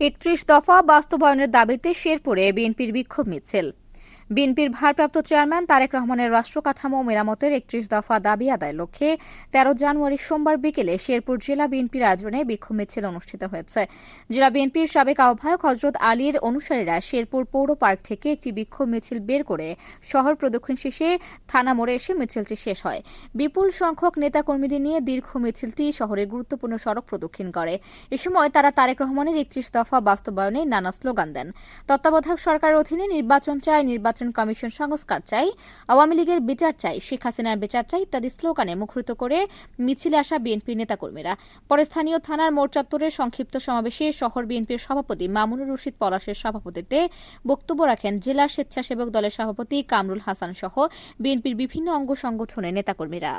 একত্রিশ দফা বাস্তবায়নের দাবিতে শেরপুরে বিএনপির বিক্ষোভ মিছিল। বিএনপির ভারপ্রাপ্ত চেয়ারম্যান তারেক রহমানের রাষ্ট্রকাঠামো মেরামতের একত্রিশ দফা দাবি আদায় লক্ষ্যে তেরো জানুয়ারি সোমবার বিকেলে শেরপুর জেলা বিএনপির আয়োজনে বিক্ষোভ মিছিল অনুষ্ঠিত হয়েছে। জেলা বিএনপির সাবেক আহ্বায়ক হজরত আলীর অনুসারীরা শেরপুর পৌর পার্ক থেকে একটি বিক্ষোভ মিছিল বের করে শহর প্রদক্ষিণ শেষে থানা মোড়ে এসে মিছিলটি শেষ হয়। বিপুল সংখ্যক নেতাকর্মীদের নিয়ে দীর্ঘ মিছিলটি শহরের গুরুত্বপূর্ণ সড়ক প্রদক্ষিণ করে। এ সময় তারা তারেক রহমানের একত্রিশ দফা বাস্তবায়নে নানা স্লোগান দেন। তত্ত্বাবধায়ক সরকারের অধীনে নির্বাচন চাই নির্বাচন কমিশন সংস্কার চাই, আওয়ামী লীগের বিচার চাই, শেখ হাসিনার বিচার চাই ইত্যাদি স্লোগানে মুখরিত করে মিছিলে আসা বিএনপি নেতাকর্মীরা। পরে স্থানীয় থানার মোড় চত্বরে সংক্ষিপ্ত সমাবেশে শহর বিএনপির সভাপতি মামুনুর রশিদ পলাশের সভাপতিতে বক্তব্য রাখেন জেলা স্বেচ্ছাসেবক দলের সভাপতি কামরুল হাসান সহ বিএনপির বিভিন্ন অঙ্গ সংগঠনের নেতাকর্মীরা।